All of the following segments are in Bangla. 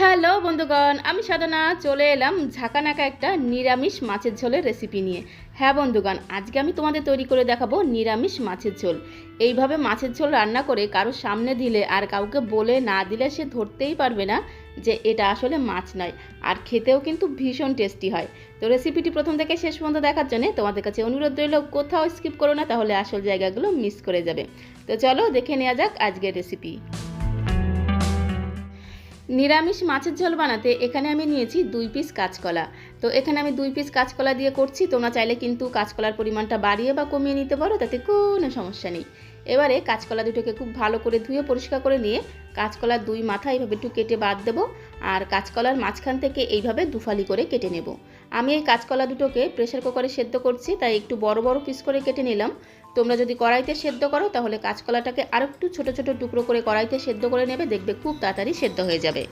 হ্যালো বন্ধুগণ, আমি সাধনা, চলে এলাম ঝাঁকানাকা একটা নিরামিষ মাছের ঝোলের রেসিপি নিয়ে। হ্যাঁ বন্ধুগণ, আজকে আমি তোমাদের তৈরি করে দেখাবো নিরামিষ মাছের ঝোল। এইভাবে মাছের ঝোল রান্না করে কারোর সামনে দিলে আর কাউকে বলে না দিলে সে ধরতেই পারবে না যে এটা আসলে মাছ নয়। আর খেতেও কিন্তু ভীষণ টেস্টি হয়। তো রেসিপিটি প্রথম থেকে শেষ পর্যন্ত দেখার জন্য তোমাদের কাছে অনুরোধ রইল, কোথাও স্কিপ করো না, তাহলে আসল জায়গাগুলো মিস করে যাবে। তো চলো দেখে নেওয়া যাক আজকের রেসিপি নিরামিষ মাছের ঝোল বানাতে এখানে আমি নিয়েছি দুই পিস কাঁচকলা। তো এখানে আমি দুই পিস কাঁচকলা দিয়ে করছি, তোমরা চাইলে কিন্তু কাঁচকলার পরিমাণটা বাড়িয়ে বা কমিয়ে নিতে পারো, তাতে কোনো সমস্যা নেই। এবারে কাঁচকলা দুটোকে খুব ভালো করে ধুয়ে পরিষ্কার করে নিয়ে কাঁচকলার দুই মাথা এইভাবে একটু কেটে বাদ দেবো, আর কাঁচকলার মাঝখান থেকে এইভাবে দুফালি করে কেটে নেব। আমি এই কাঁচকলা দুটোকে প্রেশার কুকারে সেদ্ধ করছি, তাই একটু বড় বড় পিস করে কেটে নিলাম। তোমরা যদি কড়াইতে সেদ্ধ করো, তাহলে কাঁচকলাটাকে আরও একটু ছোটো ছোটো টুকরো করে কড়াইতে সেদ্ধ করে নেবে, দেখবে খুব তাড়াতাড়ি সেদ্ধ হয়ে যাবে।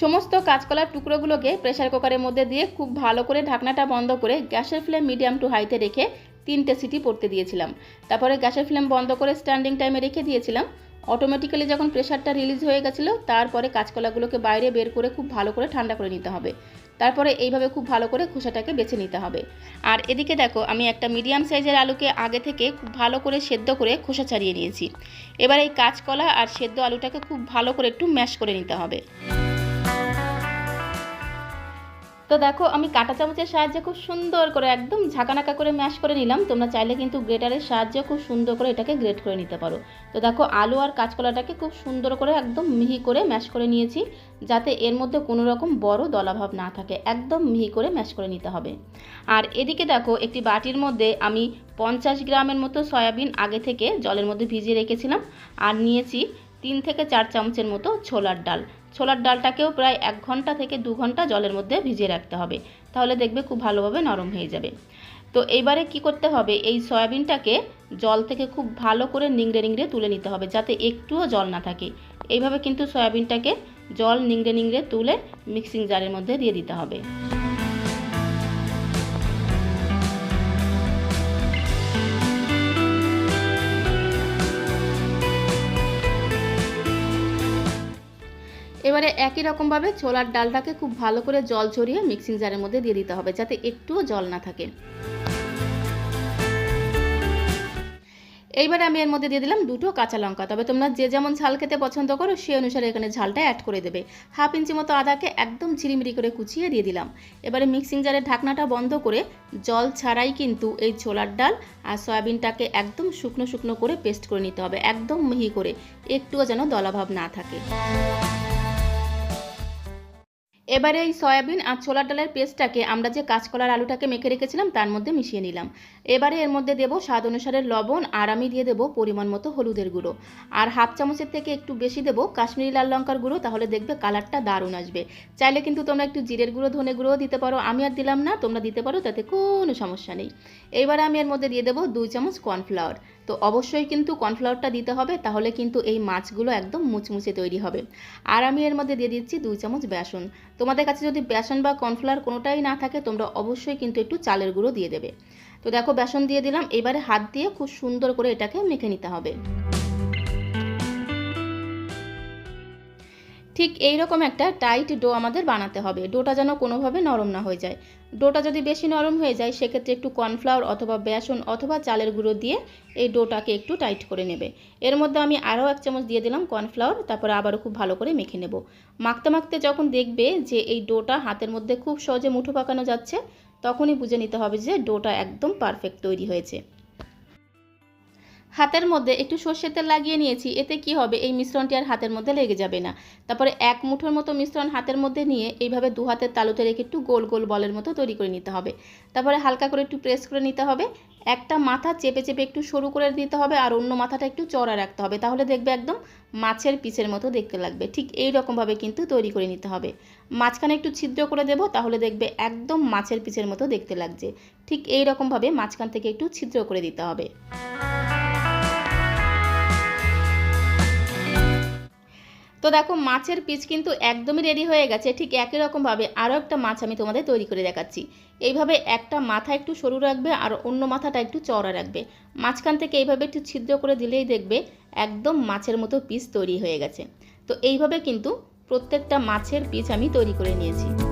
সমস্ত কাঁচকলার টুকরোগুলোকে প্রেশার কুকারের মধ্যে দিয়ে খুব ভালো করে ঢাকনাটা বন্ধ করে গ্যাসের ফ্লেম মিডিয়াম টু হাইতে রেখে তিনটে সিটি পড়তে দিয়েছিলাম। তারপরে গ্যাসের ফ্লেম বন্ধ করে স্ট্যান্ডিং টাইমে রেখে দিয়েছিলাম। অটোমেটিক্যালি যখন প্রেশারটা রিলিজ হয়ে গেছিল, তারপরে কাঁচকলাগুলোকে বাইরে বের করে খুব ভালো করে ঠান্ডা করে নিতে হবে। তারপরে এইভাবে খুব ভালো করে খোসাটাকে বেছে নিতে হবে। আর এদিকে দেখো, আমি একটা মিডিয়াম সাইজের আলুকে আগে থেকে খুব ভালো করে সেদ্ধ করে খোসা ছাড়িয়ে নিয়েছি। এবার এই কাঁচকলা আর সেদ্ধ আলুটাকে খুব ভালো করে একটু ম্যাশ করে নিতে হবে। তো দেখো, আমি কাটা চামচের সাহায্যে খুব সুন্দর করে একদম ঝাঁকানাকা করে ম্যাশ করে নিলাম। তোমরা চাইলে কিন্তু গ্রেটারের সাহায্যে খুব সুন্দর করে এটাকে গ্রেট করে নিতে পারো। তো দেখো, আলু আর কাঁচকলাটাকে খুব সুন্দর করে একদম মিহি করে ম্যাশ করে নিয়েছি, যাতে এর মধ্যে কোনো রকম বড় দলাভাব না থাকে। একদম মিহি করে ম্যাশ করে নিতে হবে। আর এদিকে দেখো, একটি বাটির মধ্যে আমি পঞ্চাশ গ্রামের মতো সয়াবিন আগে থেকে জলের মধ্যে ভিজিয়ে রেখেছিলাম। আর নিয়েছি তিন থেকে চার চামচের মতো ছোলার ডাল। ছোলার ডালটাকেও প্রায় এক ঘণ্টা থেকে দু ঘণ্টা জলের মধ্যে ভিজিয়ে রাখতে হবে। তাহলে দেখবে খুব ভালোভাবে নরম হয়ে যাবে। তো এইবারে কি করতে হবে? এই সয়াবিনটাকে জল থেকে খুব ভালো করে নিংড়ে নিংড়ে তুলে নিতে হবে যাতে একটুও জল না থাকে। এইভাবে কিন্তু সয়াবিনটাকে জল নিংড়ে নিংড়ে তুলে মিক্সিং জারের মধ্যে দিয়ে দিতে হবে। এবারে একই রকমভাবে ছোলার ডালটাকে খুব ভালো করে জল ছড়িয়ে মিক্সিং জারের মধ্যে দিয়ে দিতে হবে যাতে একটুও জল না থাকে। এইবারে আমি এর মধ্যে দিয়ে দিলাম দুটো কাঁচা লঙ্কা। তবে তোমরা যে যেমন ঝাল খেতে পছন্দ করো সেই অনুসারে এখানে ঝালটা অ্যাড করে দেবে। হাফ ইঞ্চি মতো আদাকে একদম ঝিরিমিরি করে কুচিয়ে দিয়ে দিলাম। এবারে মিক্সিং জারের ঢাকনাটা বন্ধ করে জল ছাড়াই কিন্তু এই ছোলার ডাল আর সয়াবিনটাকে একদম শুকনো শুকনো করে পেস্ট করে নিতে হবে, একদম মিহি করে, একটুও যেন দলাভাব না থাকে। এবারে এই সয়াবিন আর ছোলার ডালের পেস্টটাকে আমরা যে কাঁচকলার আলুটাকে মেখে রেখেছিলাম, তার মধ্যে মিশিয়ে নিলাম। এবারে এর মধ্যে দেবো স্বাদ অনুসারে লবণ আর আমি দিয়ে দেবো পরিমাণ মতো হলুদের গুঁড়ো। আর হাফ চামচের থেকে একটু বেশি দেবো কাশ্মীরি লাল লঙ্কার গুঁড়ো, তাহলে দেখবে কালারটা দারুণ আসবে। চাইলে কিন্তু তোমরা একটু জিরের গুঁড়ো, ধনে গুঁড়োও দিতে পারো। আমি আর দিলাম না, তোমরা দিতে পারো, তাতে কোনো সমস্যা নেই। এইবারে আমি এর মধ্যে দিয়ে দেবো দুই চামচ কর্নফ্লাওয়ার। তো অবশ্যই কিন্তু কর্নফ্লাওয়ারটা দিতে হবে, তাহলে কিন্তু এই মাছগুলো একদম মুচমুচে তৈরি হবে। আর আমি এর মধ্যে দিয়ে দিচ্ছি দুই চামচ বেসন। তোমাদের কাছে যদি বেসন বা কর্নফ্লাওয়ার কোনোটাই না থাকে, তোমরা অবশ্যই কিন্তু একটু চালের গুঁড়ো দিয়ে দেবে। তো দেখো, বেসন দিয়ে দিলাম, এবারে হাত দিয়ে খুব সুন্দর করে এটাকে মেখে নিতে হবে। ঠিক এই রকম একটা টাইট ডো আমাদের বানাতে হবে। ডোটা যেন কোনোভাবে নরম না হয়ে যায়। ডোটা যদি বেশি নরম হয়ে যায়, সেক্ষেত্রে একটু কর্নফ্লাওয়ার অথবা বেসন অথবা চালের গুঁড়ো দিয়ে এই ডোটাকে একটু টাইট করে নেবে। এর মধ্যে আমি আরও এক চামচ দিয়ে দিলাম কর্নফ্লাওয়ার তারপরে আবারও খুব ভালো করে মেখে নেব। মাখতে মাখতে যখন দেখবে যে এই ডোটা হাতের মধ্যে খুব সহজে মুঠো পাকানো যাচ্ছে, তখনই বুঝে নিতে হবে যে ডোটা একদম পারফেক্ট তৈরি হয়েছে। হাতের মধ্যে একটু সর্ষের তেল লাগিয়ে নিয়েছি, এতে কি হবে? এই মিশ্রণটি আর হাতের মধ্যে লেগে যাবে না। তারপরে এক মুঠোর মতো মিশ্রণ হাতের মধ্যে নিয়ে এইভাবে দু হাতের তালুতে রেখে একটু গোল গোল বলের মতো তৈরি করে নিতে হবে। তারপরে হালকা করে একটু প্রেস করে নিতে হবে। একটা মাথা চেপে চেপে একটু সরু করে দিতে হবে আর অন্য মাথাটা একটু চড়া রাখতে হবে। তাহলে দেখবে একদম মাছের পিসের মতো দেখতে লাগবে। ঠিক এই রকমভাবে কিন্তু তৈরি করে নিতে হবে। মাঝখানে একটু ছিদ্র করে দেবো, তাহলে দেখবে একদম মাছের পিসের মতো দেখতে লাগছে। ঠিক এই রকমভাবে মাঝখান থেকে একটু ছিদ্র করে দিতে হবে। তো দেখো, মাছের পিস কিন্তু একদমই রেডি হয়ে গেছে। ঠিক একই রকমভাবে আরও একটা মাছ আমি তোমাদের তৈরি করে দেখাচ্ছি। এইভাবে একটা মাথা একটু সরু রাখবে আর অন্য মাথাটা একটু চওড়া রাখবে। মাঝখান থেকে এইভাবে একটু ছিদ্র করে দিলেই দেখবে একদম মাছের মতো পিস তৈরি হয়ে গেছে। তো এইভাবে কিন্তু প্রত্যেকটা মাছের পিস আমি তৈরি করে নিয়েছি।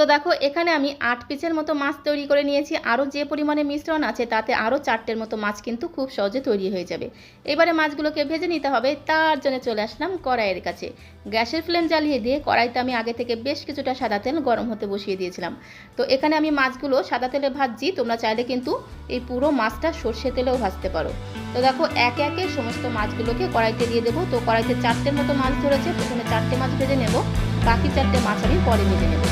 তো দেখো, এখানে আমি আট পিসের মতো মাছ তৈরি করে নিয়েছি। আরও যে পরিমাণে মিশ্রণ আছে, তাতে আরও চারটের মতো মাছ কিন্তু খুব সহজে তৈরি হয়ে যাবে। এবারে মাছগুলোকে ভেজে নিতে হবে, তার জন্য চলে আসলাম কড়াইয়ের কাছে। গ্যাসের ফ্লেম জ্বালিয়ে দিয়ে কড়াইতে আমি আগে থেকে বেশ কিছুটা সাদা তেল গরম হতে বসিয়ে দিয়েছিলাম। তো এখানে আমি মাছগুলো সাদা তেলে ভাজছি, তোমরা চাইলে কিন্তু এই পুরো মাছটা সর্ষে তেলেও ভাজতে পারো। তো দেখো, একে একে সমস্ত মাছগুলোকে কড়াইতে দিয়ে দেবো। তো কড়াইতে চারটের মতো মাছ ধরেছে, প্রথমে চারটে মাছ ভেজে নেব, বাকি চারটে মাছ আমি পরে ভেজে নেব।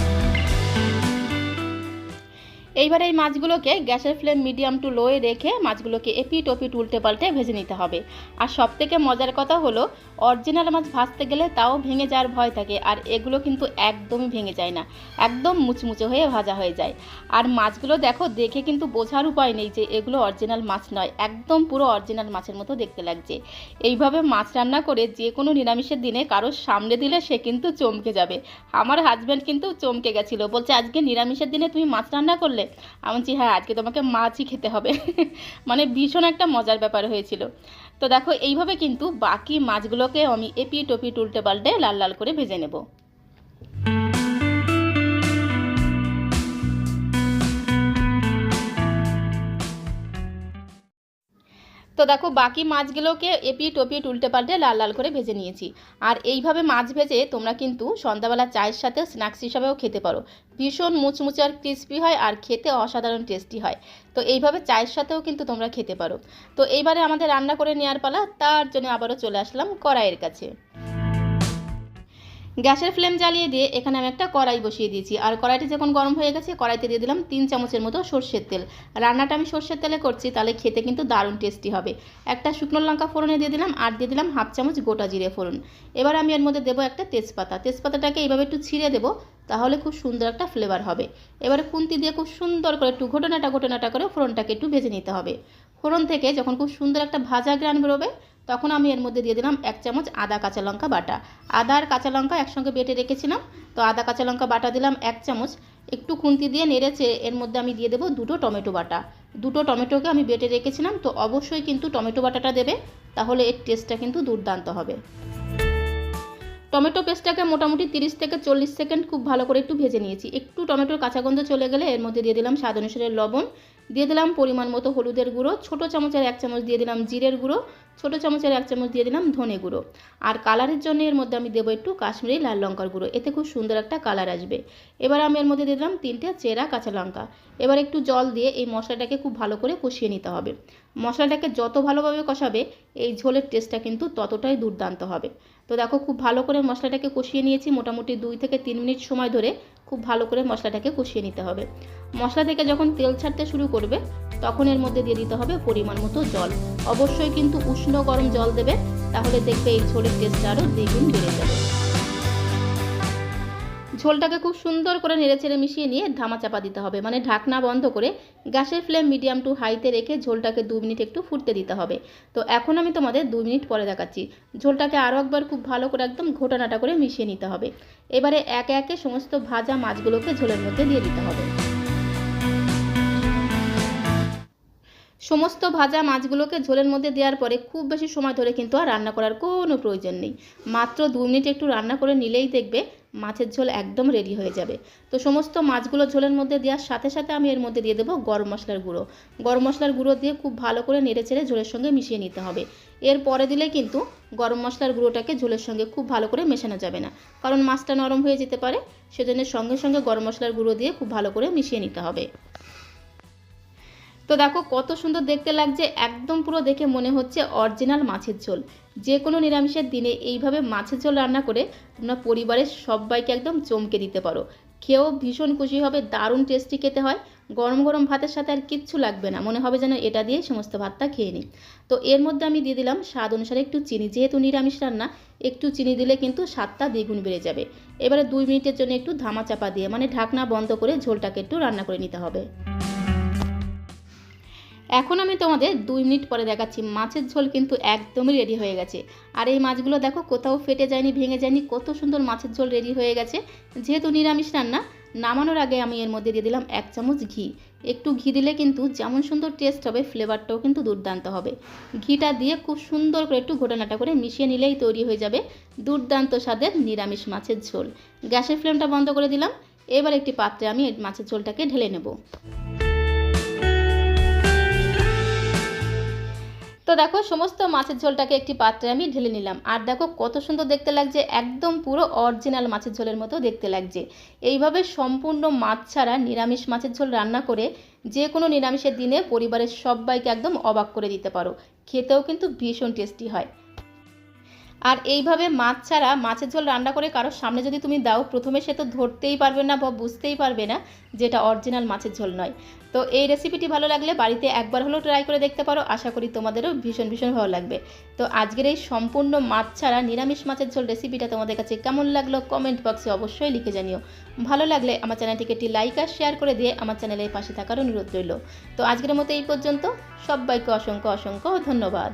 এইবার এই মাছগুলোকে গ্যাসের ফ্লেম মিডিয়াম টু লোয়ে রেখে মাছগুলোকে এপিট ওপিট উল্টে পাল্টে ভেজে নিতে হবে। আর সব থেকে মজার কথা হলো অরিজিনাল মাছ ভাজতে গেলে তাও ভেঙে যাওয়ার ভয় থাকে, আর এগুলো কিন্তু একদমই ভেঙে যায় না। একদম মুচমুচে হয়ে ভাজা হয়ে যায়। আর মাছগুলো দেখো, দেখে কিন্তু বোঝার উপায় নেই যে এগুলো অরিজিনাল মাছ নয়, একদম পুরো অরিজিনাল মাছের মতো দেখতে লাগছে। এইভাবে মাছ রান্না করে যে কোনো নিরামিষের দিনে কারোর সামনে দিলে সে কিন্তু চমকে যাবে। আমার হাজব্যান্ড কিন্তু চমকে গেছিল, বলছে, আজকে নিরামিষের দিনে তুমি মাছ রান্না করলে? আমি বলছি হ্যাঁ আজকে তোমাকে মাছই খেতে হবে। মানে ভীষণ একটা মজার ব্যাপার হয়েছিল। তো দেখো, এইভাবে কিন্তু বাকি মাছগুলোকে আমি এপি টপি টুলটে পাল্টে লাল লাল করে ভেজে নেব। তো দেখো, বাকি মাছগুলোকে এপি টপি উল্টে পাল্টে লাল লাল করে ভেজে নিয়েছি। আর এইভাবে মাছ ভেজে তোমরা কিন্তু সন্ধ্যাবেলা চায়ের সাথে স্ন্যাক্স হিসাবেও খেতে পারো। ভীষণ মুচমুচে আর ক্রিসপি হয় আর খেতে অসাধারণ টেস্টি হয়। তো এইভাবে চায়ের সাথেও কিন্তু তোমরা খেতে পারো। তো এইবারে আমাদের রান্না করে নেওয়ার পালা, তার জন্য আবারও চলে আসলাম কড়াইয়ের কাছে। গ্যাসের ফ্লেম জ্বালিয়ে দিয়ে এখানে আমি একটা কড়াই বসিয়ে দিয়েছি। আর কড়াইটি যখন গরম হয়ে গেছে, কড়াইতে দিয়ে দিলাম তিন চামচের মতো সর্ষের তেল। রান্নাটা আমি সর্ষের তেলে করছি, তাহলে খেতে কিন্তু দারুণ টেস্টি হবে। একটা শুকনো লঙ্কা ফোড়নে দিয়ে দিলাম, আর দিয়ে দিলাম হাফ চামচ গোটা জিরে ফোড়ন। এবার আমি এর মধ্যে দেবো একটা তেজপাতা। তেজপাতাটাকে এইভাবে একটু ছিঁড়ে দেবো, তাহলে খুব সুন্দর একটা ফ্লেভার হবে। এবারে খুন্তি দিয়ে খুব সুন্দর করে একটু ঘটনাটা ঘটনাটা করে ফোড়নটাকে একটু ভেজে নিতে হবে। ফোড়ন থেকে যখন খুব সুন্দর একটা ভাজা গ্রান বেরোবে তখন আমি এর মধ্যে দিয়ে দিলাম এক চামচ আদা কাঁচা লঙ্কা বাটা। আদা আর কাঁচা লঙ্কা একসঙ্গে বেটে রেখেছিলাম। তো আদা কাঁচা লঙ্কা বাটা দিলাম এক চামচ। একটু খুন্তি দিয়ে নেড়েছে এর মধ্যে আমি দিয়ে দেবো দুটো টমেটো বাটা। দুটো টমেটোকে আমি বেটে রেখেছিলাম। তো অবশ্যই কিন্তু টমেটো বাটাটা দেবে, তাহলে এর টেস্টটা কিন্তু দুর্দান্ত হবে। টমেটো পেস্টটাকে মোটামুটি তিরিশ থেকে চল্লিশ সেকেন্ড খুব ভালো করে একটু ভেজে নিয়েছি। একটু টমেটোর কাঁচা গন্ধ চলে গেলে এর মধ্যে দিয়ে দিলাম স্বাদ অনুসারে লবণ। দিয়ে দিলাম পরিমাণ মতো হলুদের গুঁড়ো। ছোটো চামচের এক চামচ দিয়ে দিলাম জিরের গুঁড়ো। ছোটো চামচের এক চামচ দিয়ে দিলাম ধনে গুঁড়ো। আর কালারের জন্য এর মধ্যে আমি দেবো একটু কাশ্মীরি লাল লঙ্কার গুঁড়ো। এতে খুব সুন্দর একটা কালার আসবে। এবার আমি এর মধ্যে দিয়ে দিলাম তিনটে চেরা কাঁচা লঙ্কা। এবার একটু জল দিয়ে এই মশলাটাকে খুব ভালো করে কষিয়ে নিতে হবে। মশলাটাকে যত ভালোভাবে কষাবে, এই ঝোলের টেস্টটা কিন্তু ততটাই দুর্দান্ত হবে। তো দেখো খুব ভালো করে মশলাটাকে কষিয়ে নিয়েছি। মোটামুটি দুই থেকে তিন মিনিট সময় ধরে খুব ভালো করে মশলাটাকে কষিয়ে নিতে হবে। মশলা থেকে যখন তেল ছাড়তে শুরু করবে তখন এর মধ্যে দিয়ে দিতে হবে পরিমাণ মতো জল। অবশ্যই কিন্তু উষ্ণ গরম জল দেবে, তাহলে দেখবে এই ঝোলের টেস্টটা আরও দ্বিগুণ বেড়ে যাবে। ঝোলটাকে খুব সুন্দর করে নেড়েচেড়ে মিশিয়ে নিয়ে ধামা চাপা দিতে হবে মানে ঢাকনা বন্ধ করে গ্যাসের ফ্লেম মিডিয়াম টু হাইতে রেখে ঝোলটাকে দু মিনিট একটু ফুটতে দিতে হবে। তো এখন আমি তোমাদের দু মিনিট পরে দেখাচ্ছি। ঝোলটাকে আরও একবার খুব ভালো করে একদম ঘোটানাটা করে মিশিয়ে নিতে হবে। এবারে একে একে সমস্ত ভাজা মাছগুলোকে ঝোলের মধ্যে দিয়ে দিতে হবে। সমস্ত ভাজা মাছগুলোকে ঝোলের মধ্যে দেওয়ার পরে খুব বেশি সময় ধরে কিন্তু আর রান্না করার কোনো প্রয়োজন নেই। মাত্র দু মিনিট একটু রান্না করে নিলেই দেখবে মাছের ঝোল একদম রেডি হয়ে যাবে। তো সমস্ত মাছগুলো ঝোলের মধ্যে দেওয়ার সাথে সাথে আমি এর মধ্যে দিয়ে দেবো গরম মশলার গুঁড়ো। গরম মশলার গুঁড়ো দিয়ে খুব ভালো করে নেড়ে চেড়ে ঝোলের সঙ্গে মিশিয়ে নিতে হবে। এর পরে দিলে কিন্তু গরম মশলার গুঁড়োটাকে ঝোলের সঙ্গে খুব ভালো করে মেশানো যাবে না। কারণ মাছটা নরম হয়ে যেতে পারে, সেজন্য সঙ্গে সঙ্গে গরম মশলার গুঁড়ো দিয়ে খুব ভালো করে মিশিয়ে নিতে হবে। তো দেখো কত সুন্দর দেখতে লাগছে, একদম পুরো দেখে মনে হচ্ছে অরিজিনাল মাছের ঝোল। যে কোনো নিরামিষের দিনে এইভাবে মাছের ঝোল রান্না করে তোমরা পরিবারের সবাইকে একদম চমকে দিতে পারো। খেয়েও ভীষণ খুশি হবে, দারুণ টেস্টি খেতে হয়। গরম গরম ভাতের সাথে আর কিচ্ছু লাগবে না, মনে হবে যেন এটা দিয়ে সমস্ত ভাতটা খেয়ে নিই। তো এর মধ্যে আমি দিয়ে দিলাম স্বাদ অনুসারে একটু চিনি, যেহেতু নিরামিষ রান্না, একটু চিনি দিলে কিন্তু স্বাদটা দ্বিগুণ বেড়ে যাবে। এবারে দুই মিনিটের জন্য একটু ধামা চাপা দিয়ে মানে ঢাকনা বন্ধ করে ঝোলটাকে একটু রান্না করে নিতে হবে। এখন আমি তোমাদের দুই মিনিট পরে দেখাচ্ছি। মাছের ঝোল কিন্তু একদমই রেডি হয়ে গেছে। আর এই মাছগুলো দেখো, কোথাও ফেটে যায়নি, ভেঙে যায়নি, কত সুন্দর মাছের ঝোল রেডি হয়ে গেছে। যেহেতু নিরামিষ রান্না, নামানোর আগে আমি এর মধ্যে দিয়ে দিলাম এক চামচ ঘি। একটু ঘি দিলে কিন্তু যেমন সুন্দর টেস্ট হবে ফ্লেভারটাও কিন্তু দুর্দান্ত হবে। ঘিটা দিয়ে খুব সুন্দর করে একটু ঘোটানাটা করে মিশিয়ে নিলেই তৈরি হয়ে যাবে দুর্দান্ত স্বাদের নিরামিষ মাছের ঝোল। গ্যাসের ফ্লেমটা বন্ধ করে দিলাম। এবার একটি পাত্রে আমি মাছের ঝোলটাকে ঢেলে নেব। তো দেখো, সমস্ত মাছের ঝোলটাকে একটি পাত্রে আমি ঢেলে নিলাম। আর দেখো, কত সুন্দর দেখতে লাগছে, একদম পুরো অরিজিনাল মাছের ঝোলের মতো দেখতে লাগছে। এইভাবে সম্পূর্ণ মাছ ছাড়া নিরামিষ মাছের ঝোল রান্না করে যে কোনো নিরামিষের দিনে পরিবারের সবাইকে একদম অবাক করে দিতে পারো। খেতেও কিন্তু ভীষণ টেস্টি হয়। আর এইভাবে মাছ ছাড়া মাছের ঝোল রান্না করে কারোর সামনে যদি তুমি দাও, প্রথমে সে তো ধরতেই পারবে না বা বুঝতেই পারবে না যেটা অরিজিনাল মাছের ঝোল নয়। তো এই রেসিপিটি ভালো লাগলে বাড়িতে একবার হলেও ট্রাই করে দেখতে পারো। আশা করি তোমাদেরও ভীষণ ভীষণ ভালো লাগবে। তো আজকের এই সম্পূর্ণ মাছ ছাড়া নিরামিষ মাছের ঝোল রেসিপিটা তোমাদের কাছে কেমন লাগল কমেন্ট বক্সে অবশ্যই লিখে জানিও। ভালো লাগলে আমার চ্যানেলটিকে একটি লাইক আর শেয়ার করে দিয়ে আমার চ্যানেলের পাশে থাকার অনুরোধ রইল। তো আজকের মতো এই পর্যন্ত। সবাইকে অসংখ্য অসংখ্য ধন্যবাদ।